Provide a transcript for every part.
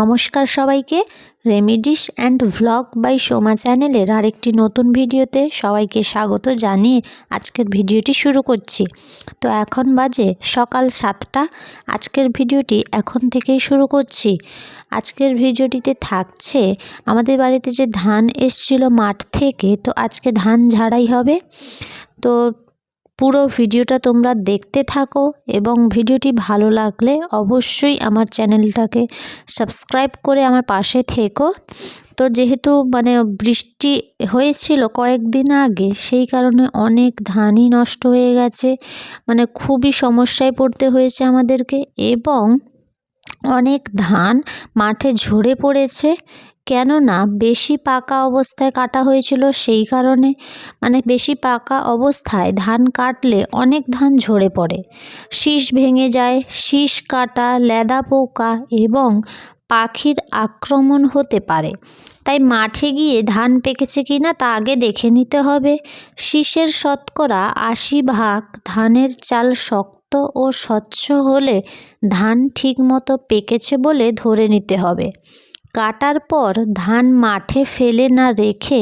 নমস্কার সবাইকে। Remedies and vlog by Soma চ্যানেলের আরেকটি নতুন ভিডিওতে সবাইকে স্বাগত জানিয়ে আজকের ভিডিওটি শুরু করছি। তো এখন বাজে সকাল সাতটা। আজকের ভিডিওটি এখন থেকেই শুরু করছি। আজকের ভিডিওটিতে থাকছে আমাদের বাড়িতে যে ধান এসছিল মাঠ থেকে, তো আজকে ধান ঝাড়াই হবে। তো পুরো ভিডিওটা তোমরা দেখতে থাকো এবং ভিডিওটি ভালো লাগলে অবশ্যই আমার চ্যানেলটাকে সাবস্ক্রাইব করে আমার পাশে থেকো। তো যেহেতু মানে বৃষ্টি হয়েছিল কয়েকদিন আগে, সেই কারণে অনেক ধানই নষ্ট হয়ে গেছে মানে খুবই সমস্যায় পড়তে হয়েছে আমাদেরকে এবং অনেক ধান মাঠে ঝরে পড়েছে কেননা বেশি পাকা অবস্থায় কাটা হয়েছিল সেই কারণে মানে বেশি পাকা অবস্থায় ধান কাটলে অনেক ধান ঝরে পড়ে। শীষ ভেঙে যায়, শীষ কাটা, লেদা পোকা এবং পাখির আক্রমণ হতে পারে। তাই মাঠে গিয়ে ধান পেকেছে কি না তা আগে দেখে নিতে হবে। শীষের শতকরা আশি ভাগ ধানের চাল শক্ত ও স্বচ্ছ হলে ধান ঠিকমতো পেকেছে বলে ধরে নিতে হবে। কাটার পর ধান মাঠে ফেলে না রেখে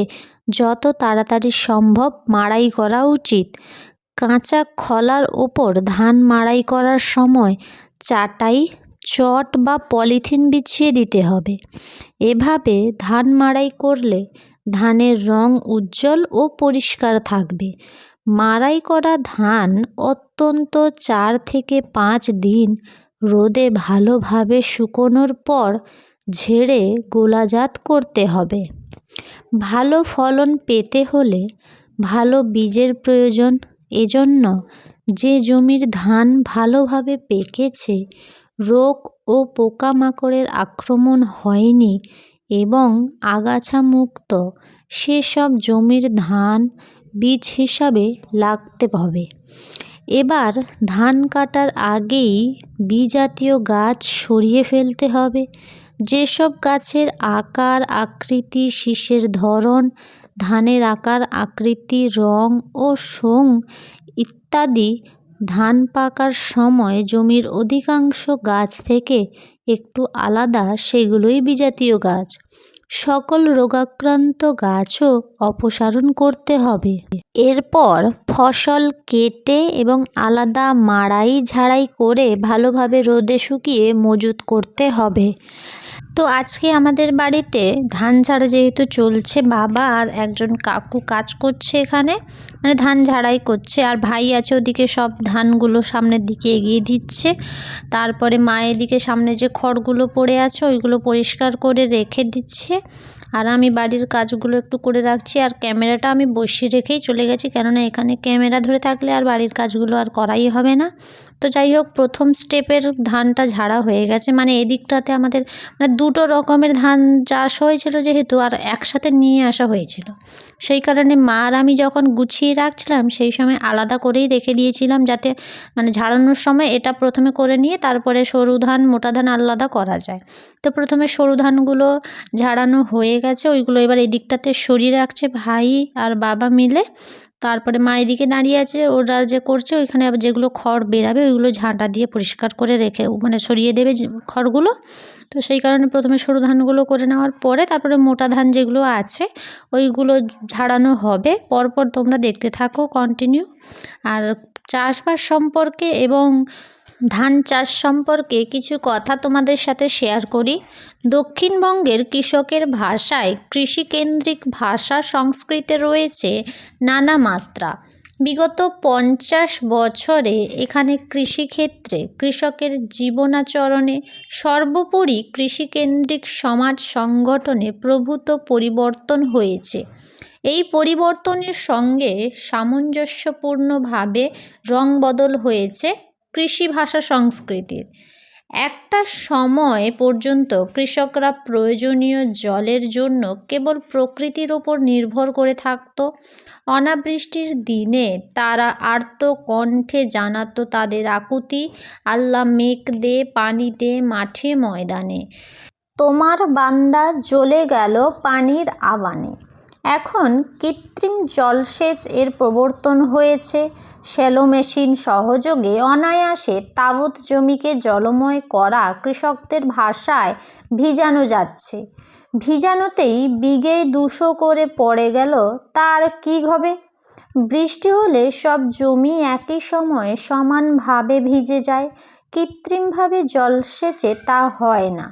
যত তাড়াতাড়ি সম্ভব মাড়াই করা উচিত। কাঁচা খলার ওপর ধান মাড়াই করার সময় চাটাই, চট বা পলিথিন বিছিয়ে দিতে হবে। এভাবে ধান মাড়াই করলে ধানের রং উজ্জ্বল ও পরিষ্কার থাকবে। মাড়াই করা ধান অত্যন্ত চার থেকে পাঁচ দিন রোদে ভালোভাবে শুকোনোর পর ঝেড়ে গোলাজাত করতে হবে। ভালো ফলন পেতে হলে ভালো বীজের প্রয়োজন। এজন্য যে জমির ধান ভালোভাবে পেকেছে, রোগ ও পোকামাকড়ের আক্রমণ হয়নি এবং আগাছা মুক্ত সেসব জমির ধান বীজ হিসাবে লাগতে হবে। এবার ধান কাটার আগেই বিজাতীয় গাছ সরিয়ে ফেলতে হবে। যেসব গাছের আকার, আকৃতি, শীষের ধরন, ধানের আকার, আকৃতি, রং ও সং ইত্যাদি ধান পাকার সময় জমির অধিকাংশ গাছ থেকে একটু আলাদা, সেগুলোই বিজাতীয় গাছ। সকল রোগাক্রান্ত গাছও অপসারণ করতে হবে। এরপর ফসল কেটে এবং আলাদা মাড়াই ঝাড়াই করে ভালোভাবে রোদে শুকিয়ে মজুত করতে হবে। তো আজকে আমাদের বাড়িতে ধান ছাড়া যেহেতু চলছে, বাবা আর একজন কাকু কাজ করছে এখানে। মানে ধান ঝাড়াই করছে, আর ভাই আছে ওদিকে সব ধানগুলো সামনের দিকে এগিয়ে দিচ্ছে। তারপরে মায়ের দিকে সামনে যে খড়গুলো পড়ে আছে, ওইগুলো পরিষ্কার করে রেখে দিচ্ছে। আর আমি বাড়ির কাজগুলো একটু করে রাখছি, আর ক্যামেরাটা আমি বসিয়ে রেখেই চলে গেছি, কেননা এখানে ক্যামেরা ধরে থাকলে আর বাড়ির কাজগুলো আর করাই হবে না। তো যাই হোক, প্রথম স্টেপের ধানটা ঝাড়া হয়ে গেছে। মানে এদিকটাতে আমাদের মানে দুটো রকমের ধান চাষ হয়েছিল যেহেতু, আর একসাথে নিয়ে আসা হয়েছিল। সেই কারণে মা আর আমি যখন গুছিয়ে রাখছিলাম, সেই সময় আলাদা করেই রেখে দিয়েছিলাম যাতে মানে ঝাড়ানোর সময় এটা প্রথমে করে নিয়ে তারপরে সরু ধান, মোটা ধান আলাদা করা যায়। তো প্রথমে সরু ধানগুলো ঝাড়ানো হয়ে গেছে, ওইগুলো এবার এদিকটাতে সরিয়ে রাখছে ভাই আর বাবা মিলে। তারপরে মা এদিকে দাঁড়িয়ে আছে, ওরা যে করছে ওইখানে যেগুলো খড় বেরাবে ওইগুলো ঝাঁটা দিয়ে পরিষ্কার করে রেখে মানে সরিয়ে দেবে খড়গুলো। তো সেই কারণে প্রথমে সরু ধানগুলো করে নেওয়ার পরে তারপরে মোটা ধান যেগুলো আছে, ওইগুলো ঝাড়ানো হবে। পরপর তোমরা দেখতে থাকো কন্টিনিউ আর চাষবাস সম্পর্কে এবং ধান চাষ সম্পর্কে কিছু কথা তোমাদের সাথে শেয়ার করি। দক্ষিণবঙ্গের কৃষকের ভাষায় কৃষিকেন্দ্রিক ভাষা সংস্কৃতে রয়েছে নানা মাত্রা। বিগত পঞ্চাশ বছরে এখানে কৃষিক্ষেত্রে কৃষকের জীবনাচরণে সর্বোপরি কৃষিকেন্দ্রিক সমাজ সংগঠনে প্রভূত পরিবর্তন হয়েছে। এই পরিবর্তনের সঙ্গে সামঞ্জস্যপূর্ণভাবে রং বদল হয়েছে। কৃষি ভাষা সংস্কৃতির। একটা সময় পর্যন্ত কৃষকরা প্রয়োজনীয় জলের জন্য কেবল প্রকৃতির ওপর নির্ভর করে থাকত। অনাবৃষ্টির দিনে তারা আর্ত কণ্ঠে জানাতো তাদের আকুতি, আল্লাহ মেঘ দে, পানি দে, মাঠে ময়দানে। তোমার বান্দা জ্বলে গেল পানির আবানে। এখন কৃত্রিম জলসেচ এর প্রবর্তন হয়েছে। শ্যালো মেশিন সহযোগে অনায়াসে তাবৎ জমিকে জলময় করা কৃষকদের ভাষায় ভিজানো যাচ্ছে। ভিজানোতেই বিঘে দুশো করে পড়ে গেল তার কী হবে? বৃষ্টি হলে সব জমি একই সময়ে সমানভাবে ভিজে যায়। কৃত্রিমভাবে জলসেচে তা হয় না।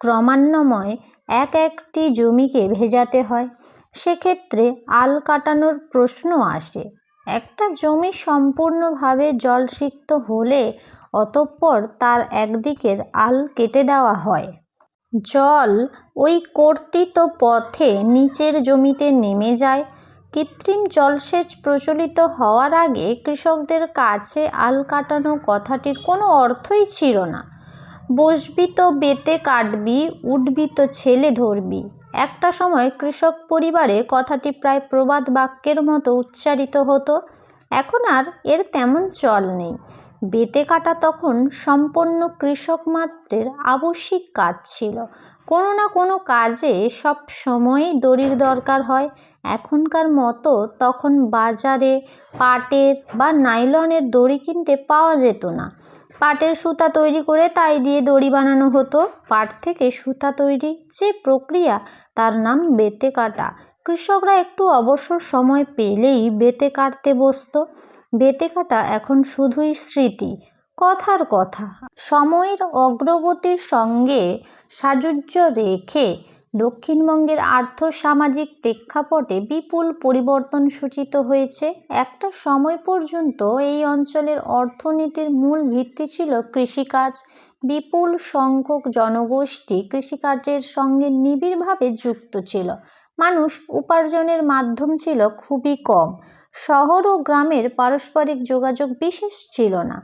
ক্রমান্বয়ে এক একটি জমিকে ভেজাতে হয়। সেক্ষেত্রে আল কাটানোর প্রশ্ন আসে। একটা জমি সম্পূর্ণভাবে জলসিক্ত হলে অতঃপর তার একদিকের আল কেটে দেওয়া হয়। জল ওই কর্তিত পথে নিচের জমিতে নেমে যায়। কৃত্রিম জলসেচ প্রচলিত হওয়ার আগে কৃষকদের কাছে আল কাটানো কথাটির কোনো অর্থই ছিল না। বসবি তো বেতে কাটবি উঠবি তো ছেলে ধরবি। একটা সময় কৃষক পরিবারে কথাটি প্রায় প্রবাদ বাক্যের মতো উচ্চারিত হতো। এখন আর এর তেমন চল নেই। বেতে কাটা তখন সম্পন্ন কৃষক মাত্রের আবশ্যিক কাজ ছিল। কোনো না কোনো কাজে সব সময়ই দড়ির দরকার হয়। এখনকার মতো তখন বাজারে, পাটের বা নাইলনের দড়ি কিনতে পাওয়া যেত না। পাটের সুতা তৈরি করে তাই দিয়ে দড়ি বানানো হতো। পাট থেকে সুতা তৈরি যে প্রক্রিয়া, তার নাম বেতে কাটা। কৃষকরা একটু অবসর সময় পেলেই বেতে কাটতে বসতো। বেতে কাটা এখন শুধুই স্মৃতি, কথার কথা। সময়ের অগ্রগতির সঙ্গে সাযুজ্য রেখে দক্ষিণবঙ্গের আর্থসামাজিক প্রেক্ষাপটে বিপুল পরিবর্তন সূচিত হয়েছে। একটা সময় পর্যন্ত এই অঞ্চলের অর্থনীতির মূল ভিত্তি ছিল কৃষিকাজ। বিপুল সংখ্যক জনগোষ্ঠী কৃষিকার্যের সঙ্গে নিবিড়ভাবে যুক্ত ছিল। মানুষ উপার্জনের মাধ্যম ছিল খুবই কম। শহর ও গ্রামের পারস্পরিক যোগাযোগ বিশেষ ছিল না।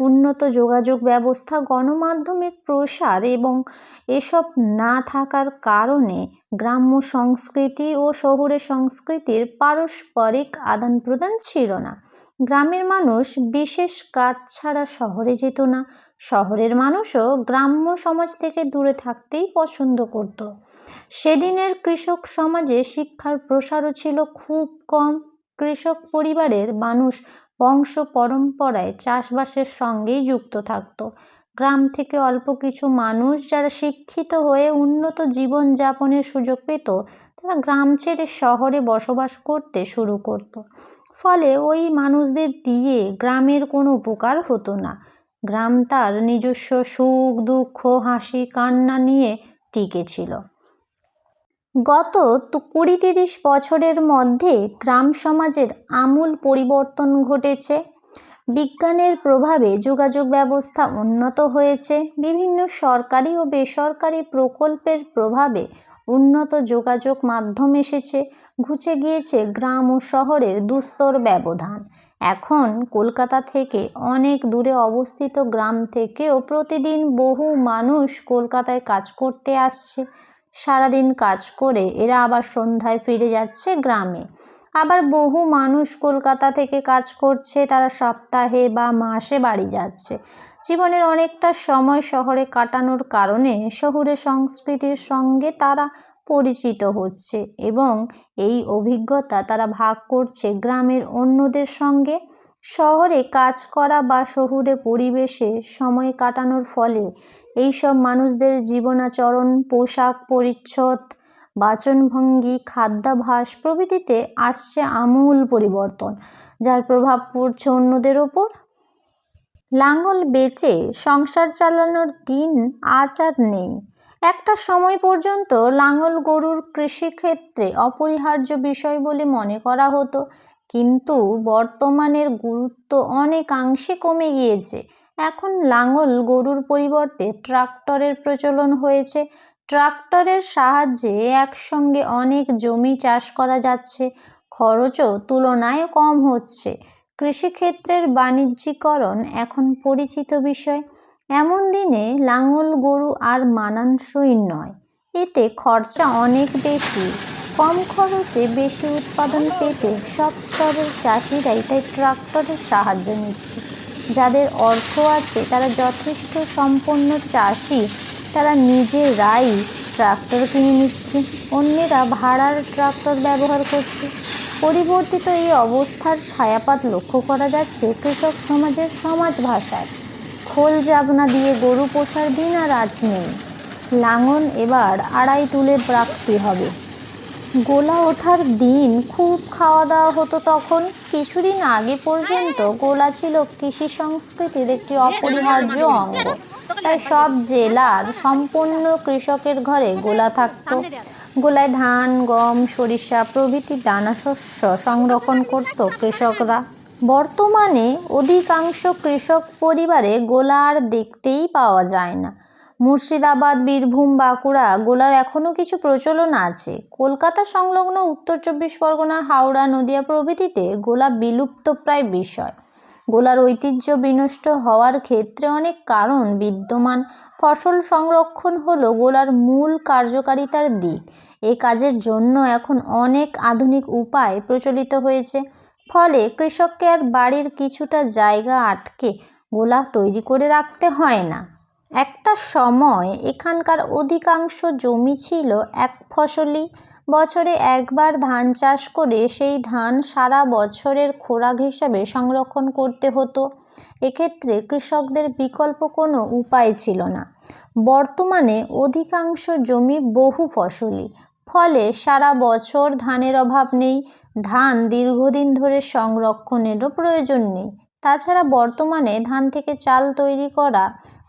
উন্নত যোগাযোগ ব্যবস্থা, গণমাধ্যমের প্রসার এবং এসব না থাকার কারণে গ্রাম্য সংস্কৃতি ও শহুরে সংস্কৃতির পারস্পরিক আদান প্রদান ছিল না। গ্রামের মানুষ বিশেষ কাজ ছাড়া শহরে যেত না। শহরের মানুষও গ্রাম্য সমাজ থেকে দূরে থাকতেই পছন্দ করত। সেদিনের কৃষক সমাজে শিক্ষার প্রসারও ছিল খুব কম। কৃষক পরিবারের মানুষ বংশ পরম্পরায় চাষবাসের সঙ্গেই যুক্ত থাকত। গ্রাম থেকে অল্প কিছু মানুষ যারা শিক্ষিত হয়ে উন্নত জীবন যাপনের সুযোগ পেত, তারা গ্রাম ছেড়ে শহরে বসবাস করতে শুরু করত। ফলে ওই মানুষদের দিয়ে গ্রামের কোনো উপকার হতো না। গ্রাম তার নিজস্ব সুখ, দুঃখ, হাসি, কান্না নিয়ে টিকে ছিল। গত কুড়ি তিরিশ বছরের মধ্যে গ্রাম সমাজের আমূল পরিবর্তন ঘটেছে। বিজ্ঞানের প্রভাবে যোগাযোগ ব্যবস্থা উন্নত হয়েছে। বিভিন্ন সরকারি ও বেসরকারি প্রকল্পের প্রভাবে উন্নত যোগাযোগ মাধ্যম এসেছে। ঘুচে গিয়েছে গ্রাম ও শহরের দুস্তর ব্যবধান। এখন কলকাতা থেকে অনেক দূরে অবস্থিত গ্রাম থেকেও প্রতিদিন বহু মানুষ কলকাতায় কাজ করতে আসছে। সারাদিন কাজ করে এরা আবার সন্ধ্যায় ফিরে যাচ্ছে গ্রামে। আবার বহু মানুষ কলকাতা থেকে কাজ করছে, তারা সপ্তাহে বা মাসে বাড়ি যাচ্ছে। জীবনের অনেকটা সময় শহরে কাটানোর কারণে শহুরে সংস্কৃতির সঙ্গে তারা পরিচিত হচ্ছে এবং এই অভিজ্ঞতা তারা ভাগ করছে গ্রামের অন্যদের সঙ্গে। শহরে কাজ করা বা শহুরে পরিবেশে সময় কাটানোর ফলে এইসব মানুষদের জীবনাচরণ, পোশাক পরিচ্ছদ, বাচনভঙ্গি খাদ্যাভাস প্রভৃতিতে আসছে আমূল পরিবর্তন, যার প্রভাব পড়ছে অন্যদের ওপর। লাঙল বেচে সংসার চালানোর দিন আজ আর নেই। একটা সময় পর্যন্ত লাঙল গরুর কৃষিক্ষেত্রে অপরিহার্য বিষয় বলে মনে করা হতো। কিন্তু বর্তমানের গুরুত্ব অনেকাংশে কমে গিয়েছে। এখন লাঙল গরুর পরিবর্তে ট্রাক্টরের প্রচলন হয়েছে। ট্রাক্টরের সাহায্যে একসঙ্গে অনেক জমি চাষ করা যাচ্ছে। খরচও তুলনায় কম হচ্ছে। কৃষিক্ষেত্রের বাণিজ্যিকরণ এখন পরিচিত বিষয়। এমন দিনে লাঙল গরু আর মানানসই নয়। এতে খরচা অনেক বেশি। কম খরচে বেশি উৎপাদন পেতে সব স্তরের চাষিরাই তাই ট্রাক্টরের সাহায্য নিচ্ছে। যাদের অর্থ আছে, তারা যথেষ্ট সম্পন্ন চাষি, তারা নিজেরাই ট্রাক্টর কিনে নিচ্ছে। অন্যেরা ভাড়ার ট্রাক্টর ব্যবহার করছে। পরিবর্তিত এই অবস্থার ছায়াপাত লক্ষ্য করা যাচ্ছে কৃষক সমাজের সমাজ ভাষায়। খোল জাবনা দিয়ে গরু পোষার দিন আর আজ নেই। লাঙল এবার আড়াই তুলে প্রাপ্তি হবে। গোলা ওঠার দিন খুব খাওয়া দাওয়া হতো তখন। কিছুদিন আগে পর্যন্ত গোলা ছিল কৃষি সংস্কৃতির একটি অপরিহার্য অঙ্গ। তাই সব জেলার সম্পূর্ণ কৃষকের ঘরে গোলা থাকতো। গোলায় ধান, গম, সরিষা প্রভৃতি দানা শস্য সংরক্ষণ করত কৃষকরা। বর্তমানে অধিকাংশ কৃষক পরিবারে গোলা আর দেখতেই পাওয়া যায় না। মুর্শিদাবাদ, বীরভূম, বাঁকুড়া, গোলার এখনও কিছু প্রচলন আছে। কলকাতা সংলগ্ন উত্তর চব্বিশ পরগনা, হাওড়া, নদিয়া প্রভৃতিতে গোলা বিলুপ্ত প্রায় বিষয় গোলার ঐতিহ্য বিনষ্ট হওয়ার ক্ষেত্রে অনেক কারণ বিদ্যমান। ফসল সংরক্ষণ হলো গোলার মূল কার্যকারিতার দিক। এই কাজের জন্য এখন অনেক আধুনিক উপায় প্রচলিত হয়েছে। ফলে কৃষককে আর বাড়ির কিছুটা জায়গা আটকে গোলা তৈরি করে রাখতে হয় না। একটা সময় এখানকার অধিকাংশ জমি ছিল এক ফসলি। বছরে একবার ধান চাষ করে সেই ধান সারা বছরের খোরাক হিসাবে সংরক্ষণ করতে হতো। এক্ষেত্রে কৃষকদের বিকল্প কোনো উপায় ছিল না। বর্তমানে অধিকাংশ জমি বহু ফসলি, ফলে সারা বছর ধানের অভাব নেই। ধান দীর্ঘদিন ধরে সংরক্ষণেরও প্রয়োজন নেই। তাছাড়া বর্তমানে ধান থেকে চাল তৈরি করা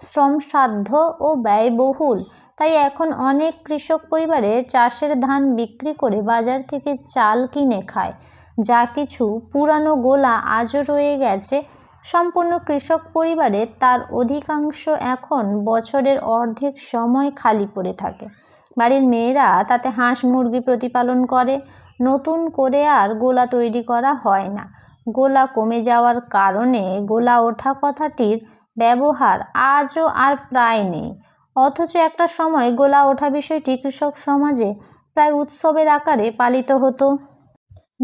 শ্রমসাধ্য ও ব্যয়বহুল। তাই এখন অনেক কৃষক পরিবারে চাষের ধান বিক্রি করে বাজার থেকে চাল কিনে খায়। যা কিছু পুরানো গোলা আজও রয়ে গেছে। সম্পূর্ণ কৃষক পরিবারে তার অধিকাংশ এখন বছরের অর্ধেক সময় খালি পড়ে থাকে। বাড়ির মেয়েরা তাতে হাঁস মুরগি প্রতিপালন করে। নতুন করে আর গোলা তৈরি করা হয় না। গোলা কমে যাওয়ার কারণে গোলা ওঠা কথাটির ব্যবহার আজও আর প্রায় নেই। অথচ একটা সময় গোলা ওঠা বিষয়টি কৃষক সমাজে প্রায় উৎসবের আকারে পালিত হতো।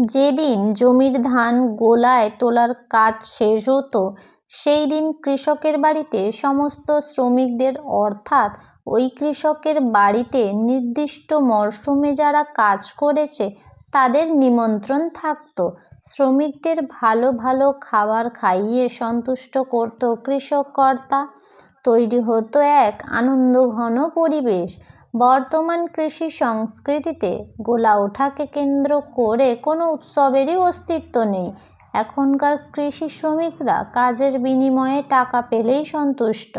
যেদিন জমির ধান গোলায় তোলার কাজ শেষ হতো, সেই দিন কৃষকের বাড়িতে সমস্ত শ্রমিকদের, অর্থাৎ ওই কৃষকের বাড়িতে নির্দিষ্ট মরশুমে যারা কাজ করেছে, তাদের নিমন্ত্রণ থাকতো। শ্রমিকদের ভালো ভালো খাবার খাইয়ে সন্তুষ্ট করত কৃষক কর্তা তৈরি হতো এক আনন্দঘন পরিবেশ। বর্তমান কৃষি সংস্কৃতিতে গোলা ওঠাকে কেন্দ্র করে কোনো উৎসবেরই অস্তিত্ব নেই। এখনকার কৃষি শ্রমিকরা কাজের বিনিময়ে টাকা পেলেই সন্তুষ্ট।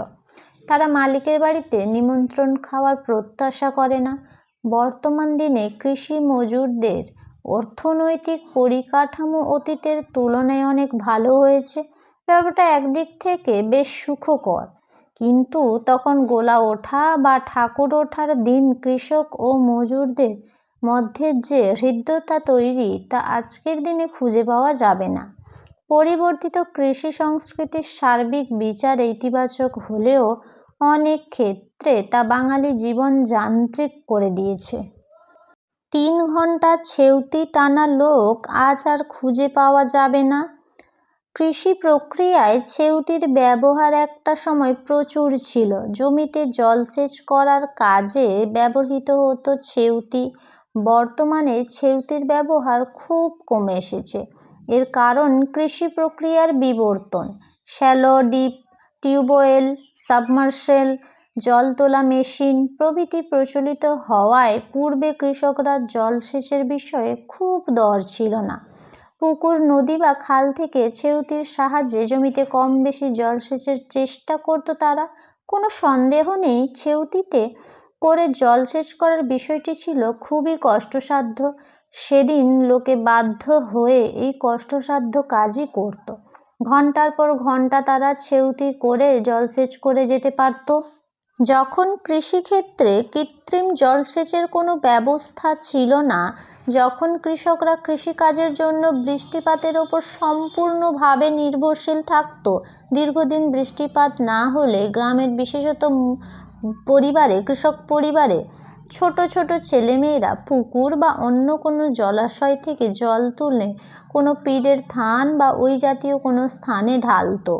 তারা মালিকের বাড়িতে নিমন্ত্রণ খাওয়ার প্রত্যাশা করে না। বর্তমান দিনে কৃষি মজুরদের অর্থনৈতিক পরিকাঠামো অতীতের তুলনায় অনেক ভালো হয়েছে। ব্যাপারটা একদিক থেকে বেশ সুখকর। কিন্তু তখন গোলা ওঠা বা ঠাকুর ওঠার দিন কৃষক ও মজুরদের মধ্যে যে হৃদ্যতা তৈরি, তা আজকের দিনে খুঁজে পাওয়া যাবে না। পরিবর্তিত কৃষি সংস্কৃতির সার্বিক বিচার ইতিবাচক হলেও অনেক ক্ষেত্রে তা বাঙালি জীবন যান্ত্রিক করে দিয়েছে। তিন ঘণ্টা ছেউতি টানা লোক আজ আর খুঁজে পাওয়া যাবে না। কৃষি প্রক্রিয়ায় ছেউতির ব্যবহার একটা সময় প্রচুর ছিল। জমিতে জলসেচ করার কাজে ব্যবহৃত হতো ছেউতি। বর্তমানে ছেউতির ব্যবহার খুব কমে এসেছে। এর কারণ কৃষি প্রক্রিয়ার বিবর্তন। শ্যালো, ডিপ, টিউবওয়েল সাবমার্শেল জল তোলা মেশিন প্রভৃতি প্রচলিত হওয়ায় পূর্বে কৃষকরা জলসেচের বিষয়ে খুব দর ছিল না। পুকুর, নদী বা খাল থেকে ছেউতির সাহায্যে জমিতে কম বেশি জলসেচের চেষ্টা করত তারা। কোনো সন্দেহ নেই, ছেউতিতে করে জলসেচ করার বিষয়টি ছিল খুবই কষ্টসাধ্য। সেদিন লোকে বাধ্য হয়ে এই কষ্টসাধ্য কাজই করত। ঘণ্টার পর ঘণ্টা তারা ছেউতি করে জলসেচ করে যেতে পারত। যখন কৃষিক্ষেত্রে কৃত্রিম জলসেচের কোনো ব্যবস্থা ছিল না, যখন কৃষকরা কৃষিকাজের জন্য বৃষ্টিপাতের ওপর সম্পূর্ণভাবে নির্ভরশীল থাকতো, দীর্ঘদিন বৃষ্টিপাত না হলে গ্রামের বিশেষত পরিবারে, কৃষক পরিবারে ছোট ছোট ছেলেমেয়েরা পুকুর বা অন্য কোনো জলাশয় থেকে জল তুলে কোনো পীরের থান বা ওই জাতীয় কোনো স্থানে ঢালতো।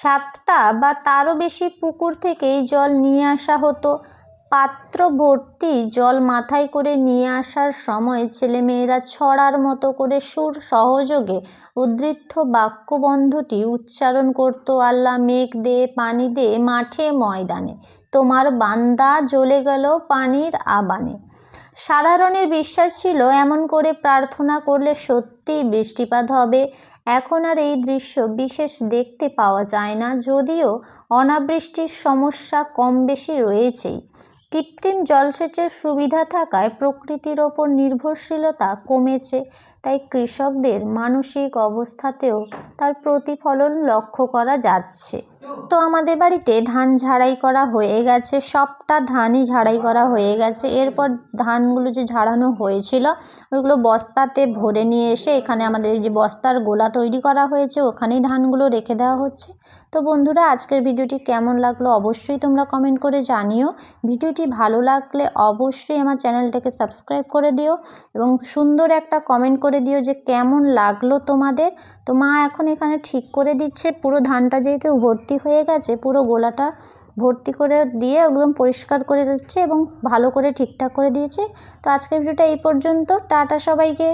সাতটা বা তারও বেশি পুকুর থেকেই জল নিয়ে আসা হতো। পাত্র ভর্তি জল মাথায় করে নিয়ে আসার সময় ছেলেমেয়েরা ছড়ার মতো করে সুর সহযোগে উদ্ধৃত বাক্যবন্ধটি উচ্চারণ করত, আল্লাহ মেঘ দে, পানি দে, মাঠে ময়দানে, তোমার বান্দা জ্বলে গেল পানির আবানে। সাধারণের বিশ্বাস ছিল এমন করে প্রার্থনা করলে সত্যিই বৃষ্টিপাত হবে। এখন আর এই দৃশ্য বিশেষ দেখতে পাওয়া যায় না, যদিও অনাবৃষ্টির সমস্যা কম বেশি রয়েছেই। কৃত্রিম জলসেচের সুবিধা থাকায় প্রকৃতির ওপর নির্ভরশীলতা কমেছে। তাই কৃষকদের মানসিক অবস্থাতেও তার প্রতিফলন লক্ষ্য করা যাচ্ছে। তো আমাদের বাড়িতে ধান ঝাড়াই করা হয়ে গেছে, সবটা ধানই ঝাড়াই করা হয়ে গেছে। এরপর ধানগুলো যে ঝাড়ানো হয়েছিল, ওইগুলো বস্তাতে ভরে নিয়ে এসে এখানে আমাদের যে বস্তার গোলা তৈরি করা হয়েছে, ওখানেই ধানগুলো রেখে দেওয়া হচ্ছে। তো বন্ধুরা, আজকের ভিডিওটি কেমন লাগল অবশ্যই তোমরা কমেন্ট করে জানিও। ভিডিওটি ভালো লাগলে অবশ্যই আমার চ্যানেলটাকে সাবস্ক্রাইব করে দিও এবং সুন্দর একটা কমেন্ট করে দিও যে কেমন লাগল তোমাদের। তো মা এখন এখানে ঠিক করে দিচ্ছে, পুরো ধানটা যেহেতু ভর্তি হয়ে গেছে, পুরো গোলাটা ভর্তি করে দিয়ে একদম পরিষ্কার করে দিচ্ছে এবং ভালো করে ঠিকঠাক করে দিয়েছে। তো আজকের ভিডিওটা এই পর্যন্ত, টাটা সবাইকে।